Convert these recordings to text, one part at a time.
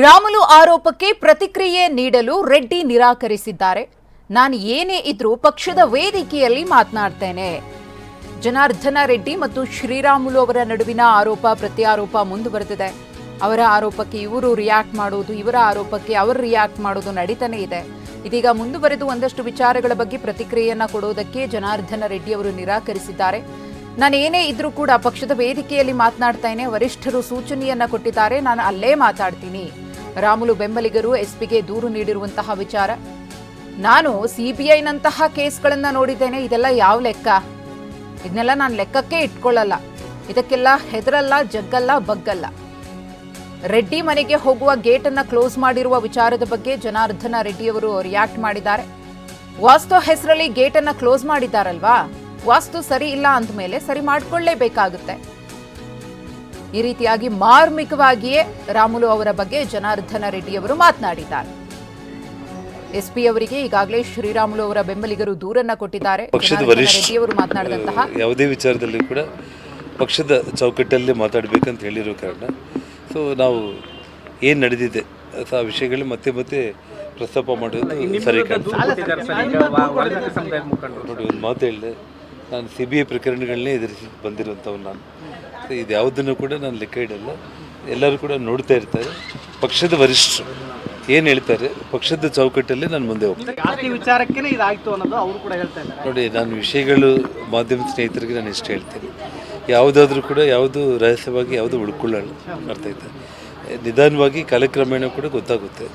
ರಾಮುಲು ಆರೋಪಕ್ಕೆ ಪ್ರತಿಕ್ರಿಯೆ ನೀಡಲು ರೆಡ್ಡಿ ನಿರಾಕರಿಸಿದ್ದಾರೆ. ನಾನು ಏನೇ ಇದ್ರೂ ಪಕ್ಷದ ವೇದಿಕೆಯಲ್ಲಿ ಮಾತನಾಡ್ತೇನೆ. ಜನಾರ್ದನ ರೆಡ್ಡಿ ಮತ್ತು ಶ್ರೀರಾಮುಲು ಅವರ ನಡುವಿನ ಆರೋಪ ಪ್ರತ್ಯಾರೋಪ ಮುಂದುವರೆದಿದೆ. ಅವರ ಆರೋಪಕ್ಕೆ ಇವರು ರಿಯಾಕ್ಟ್ ಮಾಡೋದು, ಇವರ ಆರೋಪಕ್ಕೆ ಅವರು ರಿಯಾಕ್ಟ್ ಮಾಡೋದು ನಡೀತಾನೆ ಇದೆ. ಇದೀಗ ಮುಂದುವರೆದು ಒಂದಷ್ಟು ವಿಚಾರಗಳ ಬಗ್ಗೆ ಪ್ರತಿಕ್ರಿಯೆಯನ್ನ ಕೊಡೋದಕ್ಕೆ ಜನಾರ್ದನ ರೆಡ್ಡಿ ಅವರು ನಿರಾಕರಿಸಿದ್ದಾರೆ. ನಾನು ಏನೇ ಇದ್ರೂ ಕೂಡ ಪಕ್ಷದ ವೇದಿಕೆಯಲ್ಲಿ ಮಾತನಾಡ್ತೇನೆ ವರಿಷ್ಠರು ಸೂಚನೆಯನ್ನ ಕೊಟ್ಟಿದ್ದಾರೆ. ನಾನು ಅಲ್ಲೇ ಮಾತಾಡ್ತೀನಿ. ರಾಮುಲು ಬೆಂಬಲಿಗರು ಎಸ್ಪಿಗೆ ದೂರು ನೀಡಿರುವಂತಹ ವಿಚಾರ. ನಾನು ಸಿಬಿಐನಂತಹ ಕೇಸ್ಗಳನ್ನ ನೋಡಿದ್ದೇನೆ. ಇದೆಲ್ಲ ಯಾವ ಲೆಕ್ಕ? ಇದನ್ನೆಲ್ಲ ನಾನು ಲೆಕ್ಕಕ್ಕೆ ಇಟ್ಕೊಳ್ಳಲ್ಲ. ಇದಕ್ಕೆಲ್ಲ ಹೆದರಲ್ಲ, ಜಗ್ಗಲ್ಲ, ಬಗ್ಗಲ್ಲ. ರೆಡ್ಡಿ ಮನೆಗೆ ಹೋಗುವ ಗೇಟ್ ಅನ್ನ ಕ್ಲೋಸ್ ಮಾಡಿರುವ ವಿಚಾರದ ಬಗ್ಗೆ ಜನಾರ್ದನ ರೆಡ್ಡಿಯವರು ರಿಯಾಕ್ಟ್ ಮಾಡಿದ್ದಾರೆ. ವಾಸ್ತವ ಹೆಸರಲ್ಲಿ ಗೇಟ್ ಅನ್ನ ಕ್ಲೋಸ್ ಮಾಡಿದ್ದಾರಲ್ವಾ? ವಾಸ್ತು ಸರಿ ಇಲ್ಲ ಅಂದಮೇಲೆ ಸರಿ ಮಾಡಿಕೊಳ್ಳೇಬೇಕಾಗುತ್ತೆ. ಈ ರೀತಿಯಾಗಿ ಮಾರ್ಮಿಕವಾಗಿಯೇ ರಾಮುಲು ಅವರ ಬಗ್ಗೆ ಜನಾರ್ದನ ರೆಡ್ಡಿಯವರು ಮಾತನಾಡಿದ್ದಾರೆ. ಎಸ್ಪಿ ಅವರಿಗೆ ಈಗಾಗಲೇ ಶ್ರೀರಾಮುಲು ಅವರ ಬೆಂಬಲಿಗರು ದೂರನ್ನ ಕೊಟ್ಟಿದ್ದಾರೆ. ಪಕ್ಷದ ರೆಡ್ಡಿಯವರು ಮಾತನಾಡಿದಂತಹ ಯಾವುದೇ ವಿಚಾರದಲ್ಲಿ ಕೂಡ ಪಕ್ಷದ ಚೌಕಟ್ಟಲ್ಲಿ ಮಾತಾಡಬೇಕಂತ ಹೇಳಿರೋ ಕಾರಣ. ಸೊ ನಾವು ಏನು ನಡೆದಿದೆ ಆ ವಿಷಯಗಳು ಮತ್ತೆ ಮತ್ತೆ ಪ್ರಸ್ತಾಪ ಮಾಡೋದು ಸರಿ ಕಾಣ್ತದೆ. ನೋಡಿ ಒಂದು ಮಾತು ಹೇಳಿದೆ. ನಾನು ಸಿ ಬಿ ಐ ಪ್ರಕರಣಗಳನ್ನೇ ಎದುರಿಸಿ ಬಂದಿರುವಂಥವ್ನು ನಾನು. ಸೊ ಇದು ಯಾವುದನ್ನು ಕೂಡ ನಾನು ಲೆಕ್ಕ ಇಡಲ್ಲ. ಎಲ್ಲರೂ ಕೂಡ ನೋಡ್ತಾ ಇರ್ತಾರೆ. ಪಕ್ಷದ ವರಿಷ್ಠರು ಏನು ಹೇಳ್ತಾರೆ? ಪಕ್ಷದ ಚೌಕಟ್ಟಲ್ಲಿ ನಾನು ಮುಂದೆ ಹೋಗ್ತೀನಿ. ಜಾಸ್ತಿ ವಿಚಾರಕ್ಕೇನೆ ಇದಾಯ್ತು ಅನ್ನೋದು ಅವರು ಕೂಡ ಹೇಳ್ತಾ ಇದ್ದಾರೆ. ನೋಡಿ ನಾನು ವಿಷಯಗಳು ಮಾಧ್ಯಮ ಸ್ನೇಹಿತರಿಗೆ ನಾನು ಇಷ್ಟು ಹೇಳ್ತೀನಿ. ಯಾವುದಾದ್ರೂ ಕೂಡ ಯಾವುದು ರಹಸ್ಯವಾಗಿ ಯಾವುದು ಉಳ್ಕೊಳ್ಳಲ್ಲ. ಅರ್ಥ ಇದ್ದೆ ನಿಧಾನವಾಗಿ ಕಾಲಕ್ರಮೇಣ ಕೂಡ ಗೊತ್ತಾಗುತ್ತೆ.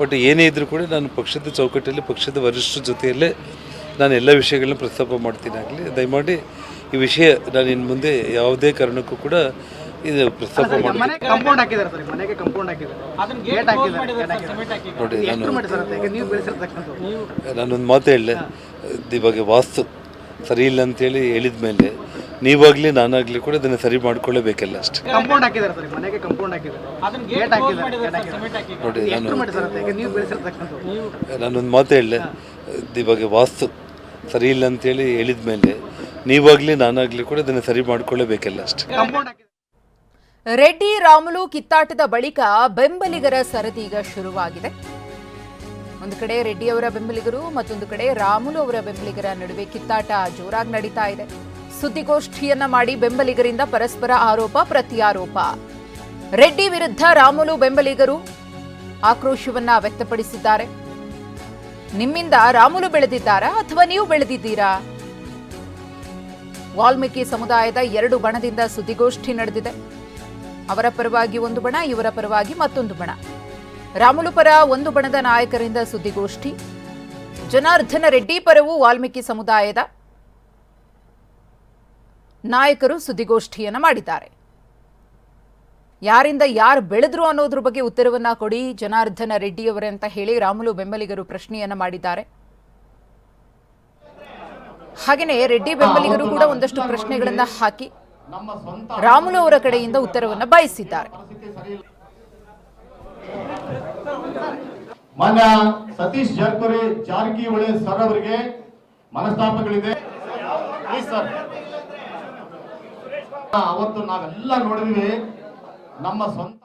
ಬಟ್ ಏನೇ ಇದ್ರೂ ಕೂಡ ನಾನು ಪಕ್ಷದ ಚೌಕಟ್ಟಲ್ಲಿ ಪಕ್ಷದ ವರಿಷ್ಠರ ಜೊತೆಯಲ್ಲೇ ನಾನು ಎಲ್ಲ ವಿಷಯಗಳನ್ನ ಪ್ರಸ್ತಾಪ ಮಾಡ್ತೀನಿ ಆಗಲಿ. ದಯಮಾಡಿ ಈ ವಿಷಯ ನಾನು ಇನ್ನು ಮುಂದೆ ಯಾವುದೇ ಕಾರಣಕ್ಕೂ ಕೂಡ ಇದು ಪ್ರಸ್ತಾಪ ಮಾಡಿ ಮನೆ ಕಂಪೌಂಡ್ ಹಾಕಿದ್ದಾರೆ ಸರ್ ಮನೆಗೆ ಕಂಪೌಂಡ್ ಹಾಕಿದ್ದಾರೆ. ಗೇಟ್ ಹಾಕಿದ್ದಾರೆ gate ಹಾಕಿದ್ದಾರೆ. ನೋಡಿ ನಾನು ನಾನೊಂದು ಮಾತು ಹೇಳಿದೆ ಇವಾಗ ವಾಸ್ತು ಸರಿ ಇಲ್ಲ ಅಂತೇಳಿ ಹೇಳಿದ ಮೇಲೆ ನೀವಾಗಲಿ ನಾನಾಗಲಿ ಕೂಡ ಇದನ್ನು ಸರಿ ಮಾಡ್ಕೊಳ್ಳೇಬೇಕಲ್ಲ ಅಷ್ಟೇ. ಕಂಪೌಂಡ್ ಹಾಕಿದ್ದಾರೆ ಸರ್ ಮನೆಗೆ ಕಂಪೌಂಡ್ ಹಾಕಿದ್ದಾರೆ. ಗೇಟ್ ಹಾಕಿದ್ದಾರೆ gate ಹಾಕಿದ್ದಾರೆ. ನೋಡಿ ನಾನು ನಾನೊಂದು ಮಾತು ಹೇಳಿದೆ ಇವಾಗ ವಾಸ್ತು ಸರಿ ಇಲ್ಲ ಅಂತೇಳಿ ಹೇಳಿದ ಮೇಲೆ ನೀವಾಗಲಿ ನಾನಾಗಲಿ ಕೂಡ ಅದನ್ನು ಸರಿ ಮಾಡ್ಕೊಳ್ಳಬೇಕಲ್ಲ ಅಷ್ಟೇ. ರೆಡ್ಡಿ ರಾಮುಲು ಕಿತ್ತಾಟದ ಬಳಿಕ ಬೆಂಬಲಿಗರ ಸರದಿ ಈಗ ಶುರುವಾಗಿದೆ. ಒಂದು ಕಡೆ ರೆಡ್ಡಿ ಅವರ ಬೆಂಬಲಿಗರು, ಮತ್ತೊಂದು ಕಡೆ ರಾಮುಲು ಅವರ ಬೆಂಬಲಿಗರ ನಡುವೆ ಕಿತ್ತಾಟ ಜೋರಾಗಿ ನಡೀತಾ ಇದೆ. ಸುದ್ದಿಗೋಷ್ಠಿಯನ್ನ ಮಾಡಿ ಬೆಂಬಲಿಗರಿಂದ ಪರಸ್ಪರ ಆರೋಪ, ಪ್ರತಿಯಾರೋಪ. ರೆಡ್ಡಿ ವಿರುದ್ಧ ರಾಮುಲು ಬೆಂಬಲಿಗರು ಆಕ್ರೋಶವನ್ನ ವ್ಯಕ್ತಪಡಿಸಿದ್ದಾರೆ. ನಿಮ್ಮಿಂದ ರಾಮುಲು ಬೆಳೆದಿದ್ದಾರಾ ಅಥವಾ ನೀವು ಬೆಳೆದಿದ್ದೀರಾ? ವಾಲ್ಮೀಕಿ ಸಮುದಾಯದ ಎರಡು ಬಣದಿಂದ ಸುದ್ದಿಗೋಷ್ಠಿ ನಡೆದಿದೆ. ಅವರ ಪರವಾಗಿ ಒಂದು ಬಣ, ಇವರ ಪರವಾಗಿ ಮತ್ತೊಂದು ಬಣ. ರಾಮುಲು ಪರ ಒಂದು ಬಣದ ನಾಯಕರಿಂದ ಸುದ್ದಿಗೋಷ್ಠಿ. ಜನಾರ್ದನ ರೆಡ್ಡಿ ಪರವು ವಾಲ್ಮೀಕಿ ಸಮುದಾಯದ ನಾಯಕರು ಸುದ್ದಿಗೋಷ್ಠಿಯನ್ನು ಮಾಡಿದ್ದಾರೆ. ಯಾರಿಂದ ಯಾರು ಬೆಳೆದ್ರು ಅನ್ನೋದ್ರ ಬಗ್ಗೆ ಉತ್ತರವನ್ನ ಕೊಡಿ. ಜನಾರ್ದನ ರೆಡ್ಡಿಯವರೇ ಅಂತ ಹೇಳಿ ರಾಮುಲು ಬೆಂಬಲಿಗರು ಪ್ರಶ್ನೆಯನ್ನ ಮಾಡಿದ್ದಾರೆ. ಹಾಗೆಯೇ ರೆಡ್ಡಿ ಬೆಂಬಲಿಗರು ಕೂಡ ಒಂದಷ್ಟು ಪ್ರಶ್ನೆಗಳನ್ನ ಹಾಕಿ ರಾಮುಲು ಅವರ ಕಡೆಯಿಂದ ಉತ್ತರವನ್ನ ಬಯಸಿದ್ದಾರೆ. ಮಾನ್ಯ ಸತೀಶ್ ಜಾರಕಿಹೊಳಿ ಜಾರಕಿಹೊಳಿ ಸರ್ ಅವರಿಗೆ ಮನಸ್ತಾಪಗಳಿದೆ. ಅವತ್ತು ನಾವೆಲ್ಲ ನೋಡಿದ್ವಿ. ನಮ್ಮ ಸ್ವಂತ